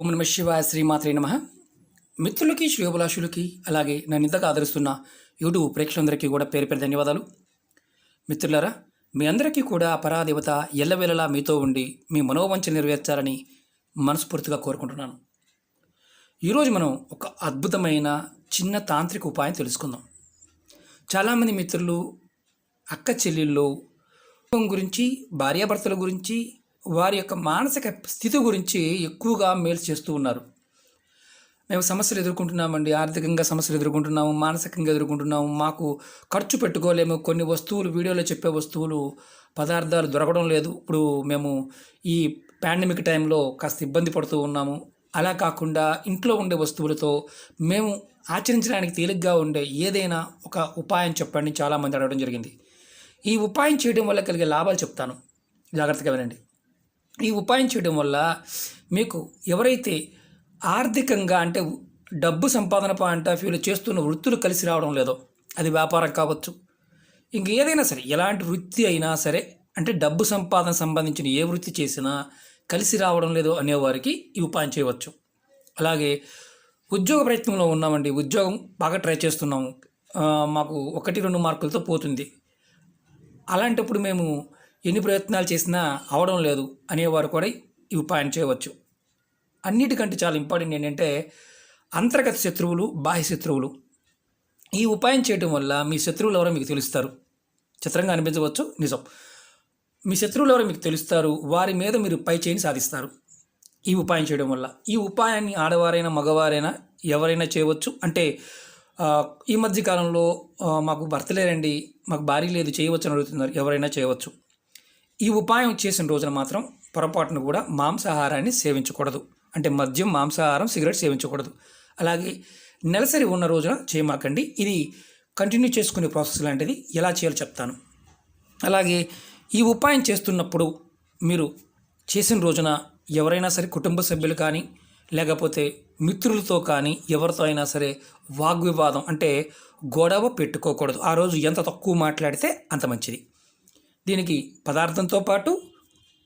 ఓం నమ శివాయ శ్రీమాత్రే నమ. మిత్రులకి శ్రేయోభిలాషులకి అలాగే నన్ను ఇంతగా ఆదరిస్తున్న యూట్యూబ్ ప్రేక్షకులందరికీ కూడా పేరు పేరు ధన్యవాదాలు. మిత్రులారా మీ అందరికీ కూడా ఆ పరాదేవత ఎల్లవేళలా మీతో ఉండి మీ మనోవంచ నెరవేర్చాలని మనస్ఫూర్తిగా కోరుకుంటున్నాను. ఈరోజు మనం ఒక అద్భుతమైన చిన్న తాంత్రిక ఉపాయం తెలుసుకుందాం. చాలామంది మిత్రులు అక్క చెల్లెళ్ళు గురించి భార్యాభర్తల గురించి వారి యొక్క మానసిక స్థితి గురించి ఎక్కువగా మేలు చేస్తూ ఉన్నారు. మేము సమస్యలు ఎదుర్కొంటున్నామండి. ఆర్థికంగా సమస్యలు ఎదుర్కొంటున్నాము మానసికంగా ఎదుర్కొంటున్నాము. మాకు ఖర్చు పెట్టుకోలేము. కొన్ని వస్తువులు వీడియోలో చెప్పే వస్తువులు పదార్థాలు దొరకడం లేదు. ఇప్పుడు మేము ఈ పాండమిక్ టైంలో కాస్త ఇబ్బంది పడుతూ ఉన్నాము. అలా కాకుండా ఇంట్లో ఉండే వస్తువులతో మేము ఆచరించడానికి తేలిగ్గా ఉండే ఏదైనా ఒక ఉపాయం చెప్పండి. చాలామంది అడగడం జరిగింది. ఈ ఉపాయం చేయడం వల్ల కలిగే లాభాలు చెప్తాను. జాగ్రత్తగా వినండి. ఈ ఉపాయం చేయడం వల్ల మీకు ఎవరైతే ఆర్థికంగా అంటే డబ్బు సంపాదన పాయింట్ ఆఫ్ వ్యూలో చేస్తున్న వృత్తులు కలిసి రావడం లేదో అది వ్యాపారం కావచ్చు. ఇంక ఏదైనా సరే ఎలాంటి వృత్తి అయినా సరే అంటే డబ్బు సంపాదన సంబంధించిన ఏ వృత్తి చేసినా కలిసి రావడం లేదు అనేవారికి ఈ ఉపాయం చేయవచ్చు. అలాగే ఉద్యోగ ప్రయత్నంలో ఉన్నామండి ఉద్యోగం బాగా ట్రై చేస్తున్నాము. మాకు ఒకటి రెండు మార్కులతో పోతుంది. అలాంటప్పుడు మేము ఎన్ని ప్రయత్నాలు చేసినా అవడం లేదు అనేవారు కూడా ఈ ఉపాయం చేయవచ్చు. అన్నిటికంటే చాలా ఇంపార్టెంట్ ఏంటంటే అంతర్గత శత్రువులు బాహ్య శత్రువులు. ఈ ఉపాయం చేయడం వల్ల మీ శత్రువులు ఎవరో మీకు తెలుస్తారు. చిత్రంగా అనిపించవచ్చు. నిజం. మీ శత్రువులు ఎవరో మీకు తెలుస్తారు. వారి మీద మీరు పై చేయని సాధిస్తారు. ఈ ఉపాయం చేయడం వల్ల. ఈ ఉపాయాన్ని ఆడవారైనా మగవారైనా ఎవరైనా చేయవచ్చు. అంటే ఈ మధ్య కాలంలో మాకు భర్త లేరండి. మాకు భార్య లేదు. చేయవచ్చు అని అడుగుతున్నారు. ఎవరైనా చేయవచ్చు. ఈ ఉపాయం చేసిన రోజున మాత్రం పొరపాటును కూడా మాంసాహారాన్ని సేవించకూడదు. అంటే మద్యం మాంసాహారం సిగరెట్ సేవించకూడదు. అలాగే నెలసరి ఉన్న రోజున చేయమాకండి. ఇది కంటిన్యూ చేసుకునే ప్రాసెస్ లాంటిది. ఎలా చేయాలో చెప్తాను. అలాగే ఈ ఉపాయం చేస్తున్నప్పుడు మీరు చేసిన రోజున ఎవరైనా సరే కుటుంబ సభ్యులు కానీ లేకపోతే మిత్రులతో కానీ ఎవరితో అయినా సరే వాగ్వివాదం అంటే గొడవ పెట్టుకోకూడదు. ఆ రోజు ఎంత తక్కువ మాట్లాడితే అంత మంచిది. దీనికి పదార్థంతో పాటు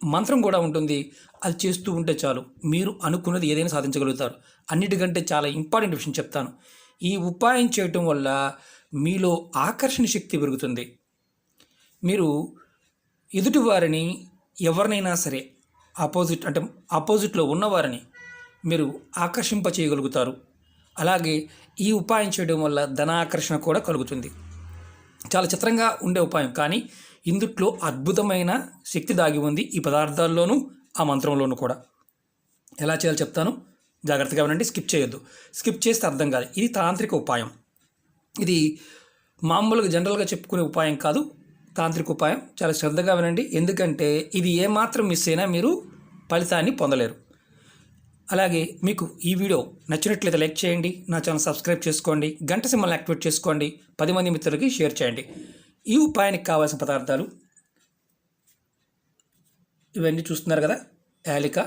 మంత్రం కూడా ఉంటుంది. అది చేస్తూ ఉంటే చాలు. మీరు అనుకున్నది ఏదైనా సాధించగలుగుతారు. అన్నిటికంటే చాలా ఇంపార్టెంట్ విషయం చెప్తాను. ఈ ఉపాయం చేయటం వల్ల మీలో ఆకర్షణ శక్తి పెరుగుతుంది. మీరు ఎదుటివారిని ఎవరినైనా సరే ఆపోజిట్ అంటే ఆపోజిట్లో ఉన్నవారిని మీరు ఆకర్షింప చేయగలుగుతారు. అలాగే ఈ ఉపాయం చేయడం వల్ల ధనాకర్షణ కూడా కలుగుతుంది. చాలా చిత్రంగా ఉండే ఉపాయం. కానీ ఇందుట్లో అద్భుతమైన శక్తి దాగి ఉంది ఈ పదార్థాల్లోనూ ఆ మంత్రంలోనూ కూడా. ఎలా చేయాలో చెప్తాను. జాగ్రత్తగా వినండి స్కిప్ చేయొద్దు. స్కిప్ చేస్తే అర్థం కాదు. ఇది తాంత్రిక ఉపాయం. ఇది మామూలుగా జనరల్గా చెప్పుకునే ఉపాయం కాదు. తాంత్రిక ఉపాయం. చాలా శ్రద్ధగా వినండి. ఎందుకంటే ఇది ఏమాత్రం మిస్ అయినా మీరు ఫలితాన్ని పొందలేరు. అలాగే మీకు ఈ వీడియో నచ్చినట్లయితే లైక్ చేయండి. నా ఛానల్ సబ్స్క్రైబ్ చేసుకోండి. గంట సింబల్ని యాక్టివేట్ చేసుకోండి. పది మంది మిత్రులకి షేర్ చేయండి. ఈ ఉపాయానికి కావాల్సిన పదార్థాలు ఇవన్నీ చూస్తున్నారు కదా. యాలిక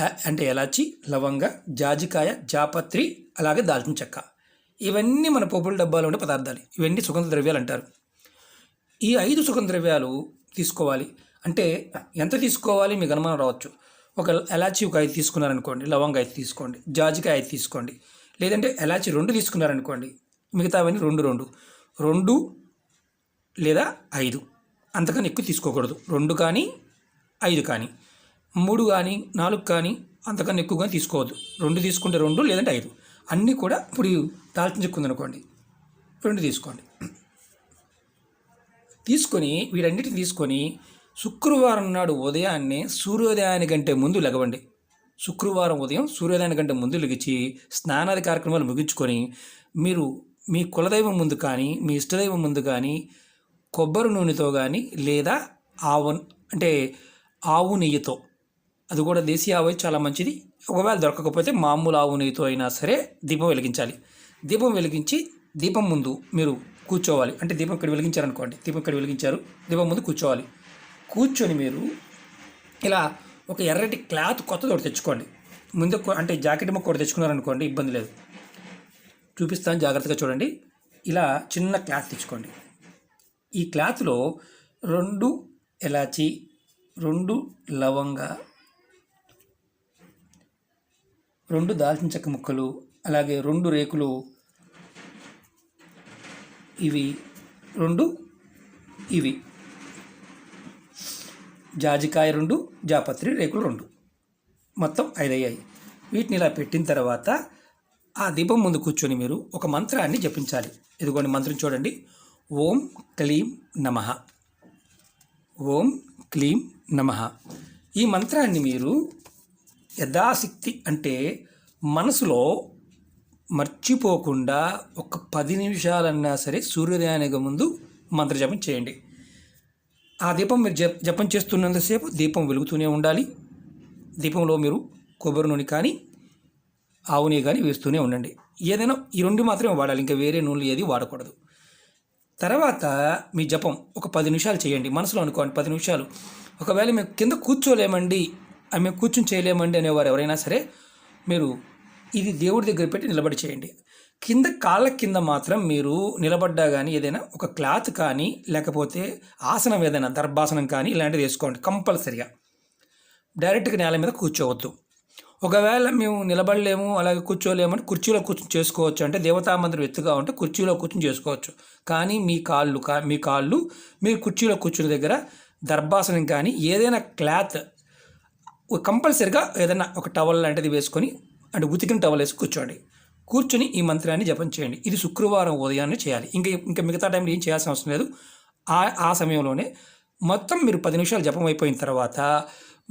అంటే ఎలాచి లవంగ జాజికాయ జాపత్రి అలాగే దాల్చిన చెక్క. ఇవన్నీ మన పోపుల డబ్బాలో ఉండే పదార్థాలు. ఇవన్నీ సుగంధ ద్రవ్యాలు అంటారు. ఈ ఐదు సుగంధ ద్రవ్యాలు తీసుకోవాలి. అంటే ఎంత తీసుకోవాలి? మీకు అనుమానం రావచ్చు. ఒక ఎలాచి ఒక ఐదు తీసుకున్నారనుకోండి లవంగ ఐదు తీసుకోండి జాజికాయ ఐదు తీసుకోండి లేదంటే ఎలాచి రెండు తీసుకున్నారనుకోండి మిగతావన్నీ రెండు రెండు. రెండు లేదా ఐదు. అంతకన్నా ఎక్కువ తీసుకోకూడదు. రెండు కానీ ఐదు కానీ. మూడు కానీ నాలుగు కానీ అంతకన్నా ఎక్కువగా తీసుకోవద్దు. రెండు తీసుకుంటే రెండు లేదంటే ఐదు. అన్నీ కూడా ఇప్పుడు దాల్చిన చెక్కు ఉందనుకోండి. రెండు తీసుకోండి. తీసుకొని వీటన్నిటిని తీసుకొని శుక్రవారం నాడు ఉదయాన్నే సూర్యోదయానికంటే ముందు లెగవండి. శుక్రవారం ఉదయం సూర్యోదయానికంటే ముందు లెగిచి స్నానాది కార్యక్రమాలు ముగించుకొని మీరు మీ కులదైవం ముందు కానీ మీ ఇష్టదైవం ముందు కానీ కొబ్బరి నూనెతో కానీ లేదా ఆవు అంటే ఆవు నెయ్యితో. అది కూడా దేశీయ ఆవు అయితే చాలా మంచిది. ఒకవేళ దొరకకపోతే మామూలు ఆవు నెయ్యితో అయినా సరే దీపం వెలిగించాలి. దీపం వెలిగించి దీపం ముందు మీరు కూర్చోవాలి. అంటే దీపం ఇక్కడ వెలిగించారనుకోండి. దీపం ఇక్కడ వెలిగించారు. దీపం ముందు కూర్చోవాలి. కూర్చొని మీరు ఇలా ఒక ఎర్రటి క్లాత్ కొత్తది ఒకటి తెచ్చుకోండి. ముందు అంటే జాకెట్ ముక్క ఒకటి తెచ్చుకున్నారనుకోండి ఇబ్బంది లేదు. చూపిస్తాను జాగ్రత్తగా చూడండి. ఇలా చిన్న క్లాత్ తెచ్చుకోండి. ఈ క్లాత్లో రెండు ఎలాచి రెండు లవంగ రెండు దాల్చిన చెక్క ముక్కలు అలాగే రెండు రేకులు ఇవి రెండు ఇవి. జాజికాయ రెండు జాపత్రి రేకులు రెండు. మొత్తం ఐదు అయ్యాయి వీటిని ఇలా పెట్టిన తర్వాత ఆ దీపం ముందు కూర్చొని మీరు ఒక మంత్రాన్ని జపించాలి. ఇదిగోండి మంత్రం చూడండి. ఓం క్లీం నమః. ఓం క్లీం నమః. ఈ మంత్రాన్ని మీరు యథాశక్తి అంటే మనసులో మర్చిపోకుండా ఒక పది నిమిషాలన్నా సరే సూర్యోదయానికి ముందు మంత్రజపం చేయండి. ఆ దీపం మీరు జపం చేస్తున్నంతసేపు దీపం వెలుగుతూనే ఉండాలి. దీపంలో మీరు కొబ్బరి నూనె కానీ ఆవు నూనె కానీ వేస్తూనే ఉండండి. ఏదైనా ఈ రెండు మాత్రమే వాడాలి. ఇంకా వేరే నూనెలు ఏది వాడకూడదు. తర్వాత మీ జపం ఒక పది నిమిషాలు చేయండి. మనసులో అనుకోండి పది నిమిషాలు. ఒకవేళ మేము కింద కూర్చోలేమండి అది మేము కూర్చొని చేయలేమండి అనేవారు ఎవరైనా సరే మీరు ఇది దేవుడి దగ్గర పెట్టి నిలబడి చేయండి. కింద కాళ్ళ కింద మాత్రం మీరు నిలబడ్డా కానీ ఏదైనా ఒక క్లాత్ కానీ లేకపోతే ఆసనం ఏదైనా దర్భాసనం కానీ ఇలాంటిది వేసుకోండి కంపల్సరిగా. డైరెక్ట్గా నేల మీద కూర్చోవద్దు. ఒకవేళ మేము నిలబడలేము అలాగే కూర్చోలేము అంటే కుర్చీలో కూర్చొని చేసుకోవచ్చు. అంటే దేవతా మందిరం ఎత్తుగా ఉంటే కుర్చీలో కూర్చొని చేసుకోవచ్చు. కానీ మీ కాళ్ళు కా మీ కాళ్ళు మీరు కుర్చీలో కూర్చున్న దగ్గర దర్భాసనం కానీ ఏదైనా క్లాత్ కంపల్సరిగా ఏదైనా ఒక టవల్ లాంటిది వేసుకొని అంటే ఉతికిన టవల్ వేసి కూర్చోండి. కూర్చొని ఈ మంత్రాన్ని జపం చేయండి. ఇది శుక్రవారం ఉదయాన్నే చేయాలి. ఇంకా ఇంకా మిగతా టైంలో ఏం చేయాల్సిన అవసరం లేదు. ఆ ఆ సమయంలోనే మొత్తం మీరు పది నిమిషాలు జపం అయిపోయిన తర్వాత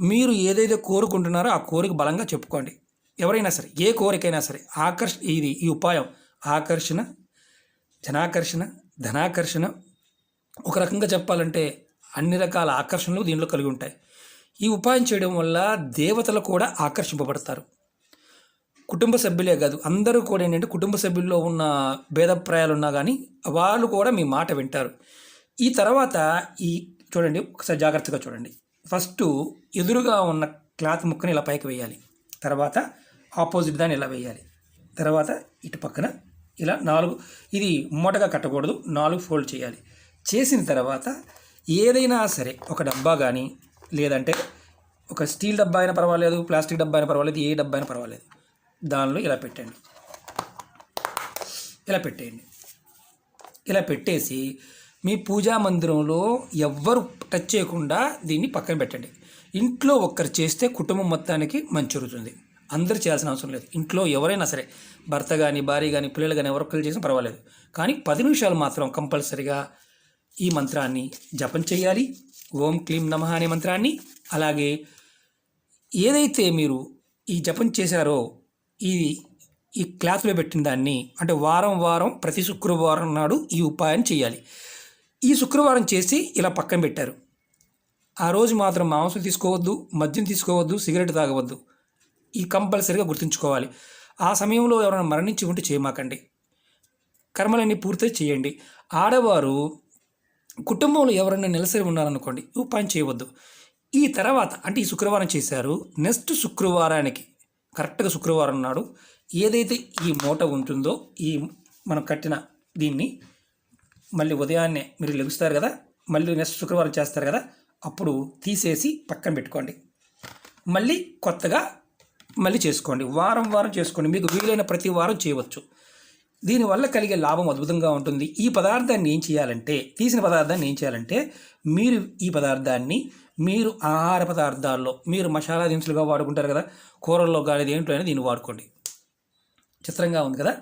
మీరు ఏదైతే కోరుకుంటున్నారో ఆ కోరిక బలంగా చెప్పుకోండి. ఎవరైనా సరే ఏ కోరికైనా సరే ఆకర్ష ఇది ఈ ఉపాయం ఆకర్షణ జనాకర్షణ ధనాకర్షణ ఒక రకంగా చెప్పాలంటే అన్ని రకాల ఆకర్షణలు దీనిలో కలిగి ఉంటాయి. ఈ ఉపాయం చేయడం వల్ల దేవతలు కూడా ఆకర్షింపబడతారు. కుటుంబ సభ్యులే కాదు అందరూ కూడా ఏంటంటే కుటుంబ సభ్యుల్లో ఉన్న భేదప్రాయాలు ఉన్నా కానీ వాళ్ళు కూడా మీ మాట వింటారు. ఈ తర్వాత ఈ చూడండి ఒకసారి జాగ్రత్తగా చూడండి. ఫస్ట్ ఎదురుగా ఉన్న క్లాత్ ముక్కని ఇలా పైకి వేయాలి. తర్వాత ఆపోజిట్ దాన్ని ఇలా వేయాలి. తర్వాత ఇటు పక్కన ఇలా నాలుగు ఇది మూటగా కట్టకూడదు నాలుగు ఫోల్డ్ చేయాలి. చేసిన తర్వాత ఏదైనా సరే ఒక డబ్బా కానీ లేదంటే ఒక స్టీల్ డబ్బా అయినా పర్వాలేదు ప్లాస్టిక్ డబ్బా అయినా పర్వాలేదు ఏ డబ్బా అయినా పర్వాలేదు. దానిలో ఇలా పెట్టండి. ఇలా పెట్టేయండి. ఇలా పెట్టేసి మీ పూజా మందిరంలో ఎవ్వరు టచ్ చేయకుండా దీన్ని పక్కన పెట్టండి. ఇంట్లో ఒక్కరు చేస్తే కుటుంబం మొత్తానికి మంచి జరుగుతుంది. అందరూ చేయాల్సిన అవసరం లేదు. ఇంట్లో ఎవరైనా సరే భర్త కానీ భార్య కానీ పిల్లలు కానీ ఎవరొక్కరు చేసినా పర్వాలేదు. కానీ పది నిమిషాలు మాత్రం కంపల్సరిగా ఈ మంత్రాన్ని జపం చేయాలి. ఓం క్లీం నమ అనే మంత్రాన్ని. అలాగే ఏదైతే మీరు ఈ జపం చేశారో ఈ ఈ క్లాత్లో పెట్టిన దాన్ని అంటే వారం వారం ప్రతి శుక్రవారం నాడు ఈ ఉపాయం చేయాలి. ఈ శుక్రవారం చేసి ఇలా పక్కన పెట్టారు. ఆ రోజు మాత్రం మాంసం తీసుకోవద్దు మద్యం తీసుకోవద్దు సిగరెట్ తాగవద్దు. ఈ కంపల్సరీగా గుర్తుంచుకోవాలి. ఆ సమయంలో ఎవరైనా మరణించి ఉంటే చేయమాకండి. కర్మలన్నీ పూర్తి చేయండి. ఆడవారు కుటుంబంలో ఎవరైనా నెలసరి ఉన్నారనుకోండి ఈ పని చేయవద్దు. ఈ తర్వాత అంటే ఈ శుక్రవారం చేశారు నెక్స్ట్ శుక్రవారానికి కరెక్ట్గా శుక్రవారం నాడు ఏదైతే ఈ మూట ఉంటుందో ఈ మనం కట్టిన దీన్ని మళ్ళీ ఉదయాన్నే మీరు లెగుస్తారు కదా మళ్ళీ నెక్స్ట్ శుక్రవారం చేస్తారు కదా అప్పుడు తీసేసి పక్కన పెట్టుకోండి. మళ్ళీ కొత్తగా మళ్ళీ చేసుకోండి. వారం వారం చేసుకోండి. మీకు వీలైన ప్రతి వారం చేయవచ్చు. దీనివల్ల కలిగే లాభం అద్భుతంగా ఉంటుంది. ఈ పదార్థాన్ని ఏం చేయాలంటే తీసిన పదార్థాన్ని ఏం చేయాలంటే మీరు ఈ పదార్థాన్ని మీరు ఆహార పదార్థాల్లో మీరు మసాలా దినుసులుగా వాడుకుంటారు కదా కూరల్లో కానీ దేంట్లో అయినా దీన్ని వాడుకోండి. చిత్రంగా ఉంది కదా?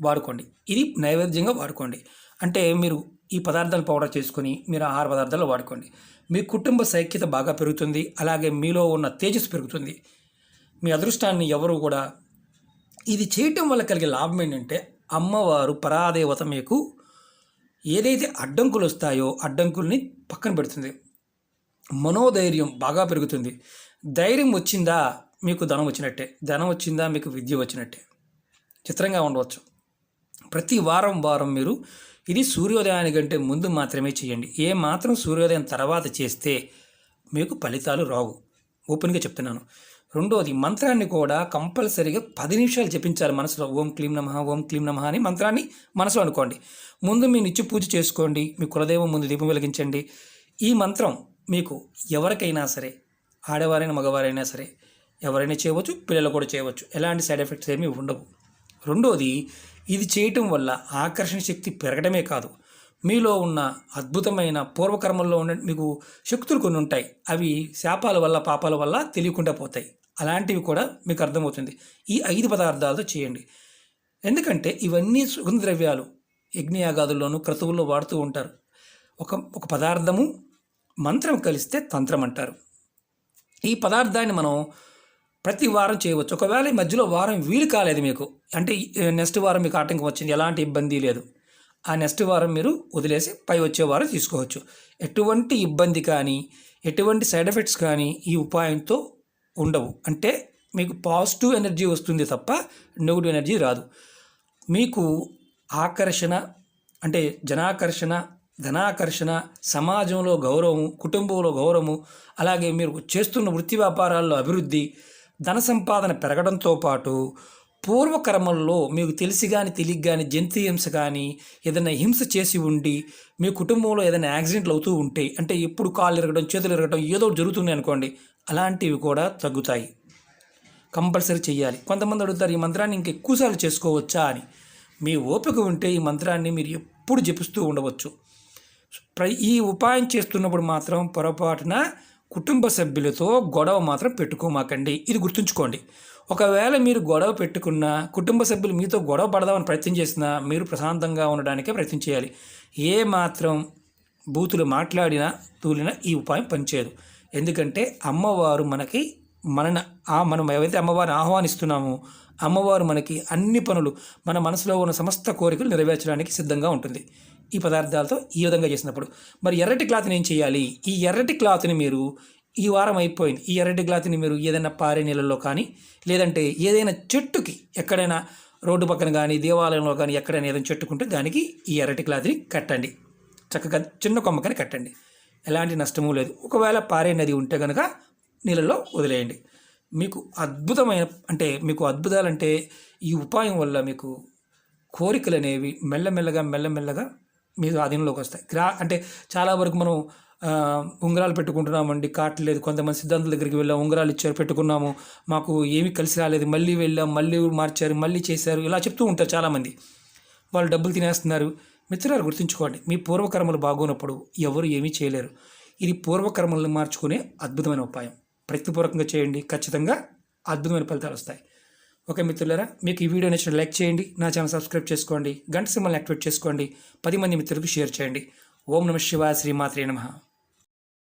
వాడుకోండి. ఇది నైవేద్యంగా వాడుకోండి. అంటే మీరు ఈ పదార్థాలు పౌడర్ చేసుకొని మీరు ఆహార పదార్థాలు వాడుకోండి. మీ కుటుంబ సైక్యత బాగా పెరుగుతుంది అలాగే మీలో ఉన్న తేజస్సు పెరుగుతుంది. మీ అదృష్టాన్ని ఎవరు కూడా ఇది చేయటం వల్ల కలిగే లాభం ఏంటంటే అమ్మవారు పరాదేవత మీకు ఏదైతే అడ్డంకులు వస్తాయో అడ్డంకుల్ని పక్కన పెడుతుంది. మనోధైర్యం బాగా పెరుగుతుంది. ధైర్యం వచ్చిందా మీకు ధనం వచ్చినట్టే. ధనం వచ్చిందా మీకు విద్య వచ్చినట్టే. చిత్రంగా ఉండవచ్చు. ప్రతి వారం వారం మీరు ఇది సూర్యోదయానికంటే ముందు మాత్రమే చేయండి. ఏ మాత్రం సూర్యోదయం తర్వాత చేస్తే మీకు ఫలితాలు రావు. ఓపెన్గా చెప్తున్నాను. రెండోది మంత్రాన్ని కూడా కంపల్సరీగా పది నిమిషాలు జపించాలి మనసులో. ఓం క్లీం నమః ఓం క్లీం నమః అని మంత్రాన్ని మనసులో అనుకోండి. ముందు మీ నిత్య పూజ చేసుకోండి. మీ కులదైవం ముందు దీపం వెలిగించండి. ఈ మంత్రం మీకు ఎవరికైనా సరే ఆడవారైనా మగవారైనా సరే ఎవరైనా చేయవచ్చు పిల్లలు కూడా చేయవచ్చు. ఎలాంటి సైడ్ ఎఫెక్ట్స్ ఏమీ ఉండవు. రెండోది ఇది చేయటం వల్ల ఆకర్షణ శక్తి పెరగడమే కాదు. మీలో ఉన్న అద్భుతమైన పూర్వకర్మల్లో ఉన్న మీకు శక్తులు కొన్ని ఉంటాయి. అవి శాపాల వల్ల పాపాల వల్ల తెలియకుండా పోతాయి. అలాంటివి కూడా మీకు అర్థమవుతుంది. ఈ ఐదు పదార్థాలతో చేయండి. ఎందుకంటే ఇవన్నీ సుగంధ ద్రవ్యాలు యజ్ఞయాగాదుల్లోనూ క్రతువుల్లో వాడుతూ ఉంటారు. ఒక ఒక పదార్థము మంత్రం కలిస్తే తంత్రం అంటారు. ఈ పదార్థాన్ని మనం ప్రతి వారం చేయవచ్చు. ఒకవేళ ఈ మధ్యలో వారం వీలు కాలేదు మీకు అంటే నెక్స్ట్ వారం మీకు ఆటంకం వచ్చింది ఎలాంటి ఇబ్బంది లేదు. ఆ నెక్స్ట్ వారం మీరు వదిలేసి పై వచ్చే వారం తీసుకోవచ్చు. ఎటువంటి ఇబ్బంది కానీ ఎటువంటి సైడ్ ఎఫెక్ట్స్ కానీ ఈ ఉపాయంతో ఉండవు. అంటే మీకు పాజిటివ్ ఎనర్జీ వస్తుంది తప్ప నెగిటివ్ ఎనర్జీ రాదు. మీకు ఆకర్షణ అంటే జనాకర్షణ ధనాకర్షణ సమాజంలో గౌరవము కుటుంబంలో గౌరవము అలాగే మీరు చేస్తున్న వృత్తి వ్యాపారాల్లో అభివృద్ధి ధన సంపాదన పెరగడంతో పాటు పూర్వకర్మల్లో మీకు తెలిసి కానీ తెలియక కానీ జంతు హింస కానీ ఏదైనా హింస చేసి ఉండి మీ కుటుంబంలో ఏదైనా యాక్సిడెంట్లు అవుతూ ఉంటే అంటే ఎప్పుడు కాళ్ళు ఇరగడం చేతులు ఇరగడం ఏదో ఒకటి జరుగుతుంది అనుకోండి అలాంటివి కూడా తగ్గుతాయి. కంపల్సరీ చేయాలి కొంతమంది అడుగుతారు ఈ మంత్రాన్ని ఇంక ఎక్కువసార్లు చేసుకోవచ్చా? అని. మీ ఓపిక ఉంటే ఈ మంత్రాన్ని మీరు ఎప్పుడు జపిస్తూ ఉండవచ్చు. ప్ర- ఈ ఉపాయం చేస్తున్నప్పుడు మాత్రం పొరపాటున కుటుంబ సభ్యులతో గొడవ మాత్రం పెట్టుకోమాకండి. ఇది గుర్తుంచుకోండి. ఒకవేళ మీరు గొడవ పెట్టుకున్న కుటుంబ సభ్యులు మీతో గొడవ పడదామని ప్రయత్నం చేసినా మీరు ప్రశాంతంగా ఉండడానికే ప్రయత్నం చేయాలి. ఏ మాత్రం బూతులు మాట్లాడినా తూలినా ఈ ఉపాయం పనిచేయదు. ఎందుకంటే అమ్మవారు మనకి మన ఆ మనం ఏవైతే అమ్మవారిని ఆహ్వానిస్తున్నామో అమ్మవారు మనకి అన్ని పనులు మన మనసులో ఉన్న సమస్త కోరికలు నెరవేర్చడానికి సిద్ధంగా ఉంటుంది. ఈ పదార్థాలతో ఈ విధంగా చేసినప్పుడు. మరి ఎర్రటి క్లాత్ని ఏం చేయాలి? ఈ ఎర్రటి క్లాత్ని మీరు ఈ వారం అయిపోయింది. ఈ ఎర్రటి క్లాత్ని మీరు ఏదైనా పారే నీళ్ళల్లో కానీ లేదంటే ఏదైనా చెట్టుకి ఎక్కడైనా రోడ్డు పక్కన కానీ దేవాలయంలో కానీ ఎక్కడైనా ఏదైనా చెట్టుకుంటే దానికి ఈ ఎర్రటి క్లాత్ని కట్టండి. చక్కగా చిన్న కొమ్మకని కట్టండి. ఎలాంటి నష్టము లేదు. ఒకవేళ పారే నది ఉంటే కనుక నీళ్ళలో వదిలేయండి. మీకు అద్భుతమైన అంటే మీకు అద్భుతాలంటే ఈ ఉపాయం వల్ల మీకు కోరికలు అనేవి మెల్లమెల్లగా మెల్లమెల్లగా మీ ఆధీనంలోకి వస్తాయి. గ్రా అంటే చాలా వరకు మనం ఉంగరాలు పెట్టుకుంటున్నామండి కావట్లేదు కొంతమంది సిద్ధాంతుల దగ్గరికి వెళ్ళాం ఉంగరాలు ఇచ్చారు పెట్టుకున్నాము మాకు ఏమీ కలిసి రాలేదు మళ్ళీ వెళ్ళాం మళ్ళీ మార్చారు మళ్ళీ చేశారు ఇలా చెప్తూ ఉంటారు చాలామంది. వాళ్ళు డబ్బులు తినేస్తున్నారు. మిత్రులు గుర్తుంచుకోండి మీ పూర్వకర్మలు బాగోనప్పుడు ఎవరు ఏమీ చేయలేరు. ఇది పూర్వకర్మలను మార్చుకునే అద్భుతమైన ఉపాయం. ప్రతిపూర్వకంగా చేయండి ఖచ్చితంగా అద్భుతమైన ఫలితాలు వస్తాయి. ఓకే మిత్రులారా మీకు ఈ వీడియో నచ్చిన లైక్ చేయండి నా ఛానల్ సబ్స్క్రైబ్ చేసుకోండి గంట సింబల్ని యాక్టివేట్ చేసుకోండి పది మంది మిత్రులకు షేర్ చేయండి. ఓం నమ శివాయ శ్రీమాత్రే నమ.